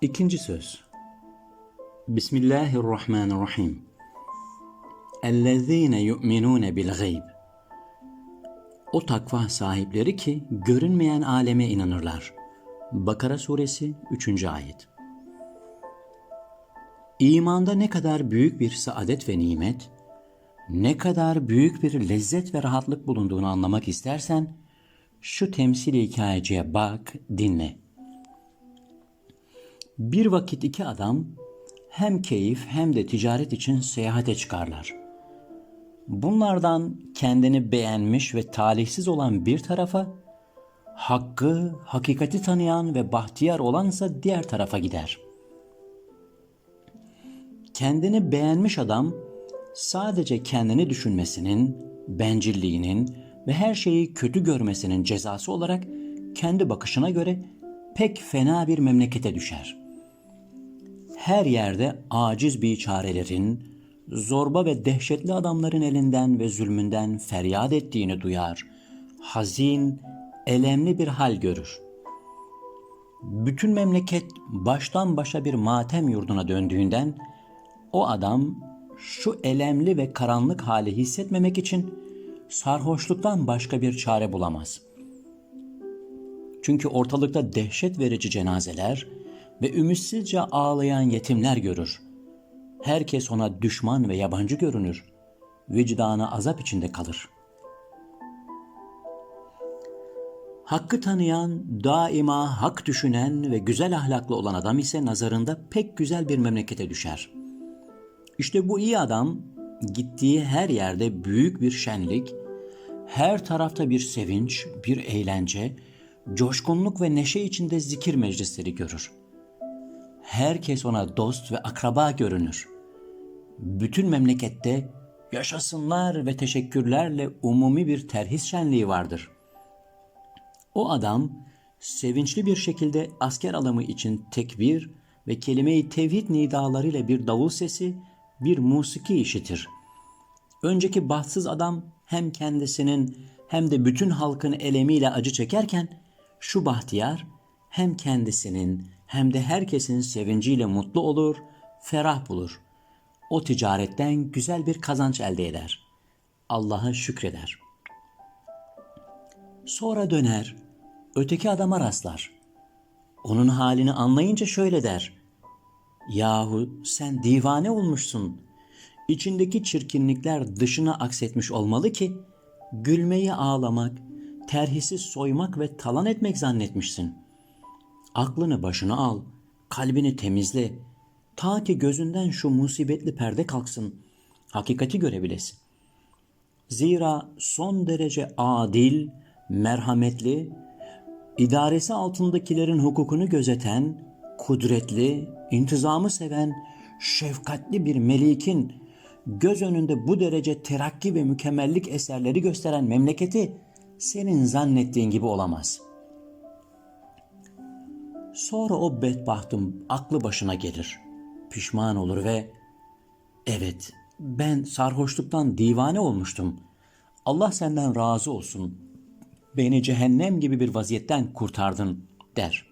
İkinci söz. Bismillahirrahmanirrahim. Yu'minune bil gayb. O takva sahipleri ki görünmeyen aleme inanırlar. Bakara suresi 3. ayet. İmanda ne kadar büyük bir saadet ve nimet, ne kadar büyük bir lezzet ve rahatlık bulunduğunu anlamak istersen, şu temsil hikayeciye bak, dinle. Bir vakit iki adam hem keyif hem de ticaret için seyahate çıkarlar. Bunlardan kendini beğenmiş ve talihsiz olan bir tarafa, hakkı, hakikati tanıyan ve bahtiyar olansa diğer tarafa gider. Kendini beğenmiş adam sadece kendini düşünmesinin, bencilliğinin ve her şeyi kötü görmesinin cezası olarak kendi bakışına göre pek fena bir memlekete düşer. Her yerde aciz biçarelerin, zorba ve dehşetli adamların elinden ve zulmünden feryat ettiğini duyar. Hazin, elemli bir hal görür. Bütün memleket baştan başa bir matem yurduna döndüğünden o adam şu elemli ve karanlık hali hissetmemek için sarhoşluktan başka bir çare bulamaz. Çünkü ortalıkta dehşet verici cenazeler ve ümitsizce ağlayan yetimler görür. Herkes ona düşman ve yabancı görünür. Vicdanı azap içinde kalır. Hakkı tanıyan, daima hak düşünen ve güzel ahlaklı olan adam ise nazarında pek güzel bir memlekete düşer. İşte bu iyi adam gittiği her yerde büyük bir şenlik, her tarafta bir sevinç, bir eğlence, coşkunluk ve neşe içinde zikir meclisleri görür. Herkes ona dost ve akraba görünür. Bütün memlekette yaşasınlar ve teşekkürlerle umumi bir terhis şenliği vardır. O adam sevinçli bir şekilde asker alımı için tekbir ve kelime-i tevhid nidalarıyla bir davul sesi, bir musiki işitir. Önceki bahtsız adam hem kendisinin hem de bütün halkın elemiyle acı çekerken şu bahtiyar hem kendisinin hem de herkesin sevinciyle mutlu olur, ferah bulur. O ticaretten güzel bir kazanç elde eder. Allah'a şükreder. Sonra döner, öteki adama rastlar. Onun halini anlayınca şöyle der. Yahu sen divane olmuşsun. İçindeki çirkinlikler dışına aksetmiş olmalı ki gülmeyi ağlamak, terhisi soymak ve talan etmek zannetmişsin. Aklını başına al, kalbini temizle. Ta ki gözünden şu musibetli perde kalksın, hakikati görebilesin. Zira son derece adil, merhametli, idaresi altındakilerin hukukunu gözeten, kudretli, intizamı seven, şefkatli bir melikin göz önünde bu derece terakki ve mükemmellik eserleri gösteren memleketi senin zannettiğin gibi olamaz. Sonra o bedbahtın aklı başına gelir. Pişman olur ve evet ben sarhoşluktan divane olmuştum. Allah senden razı olsun. Beni cehennem gibi bir vaziyetten kurtardın der.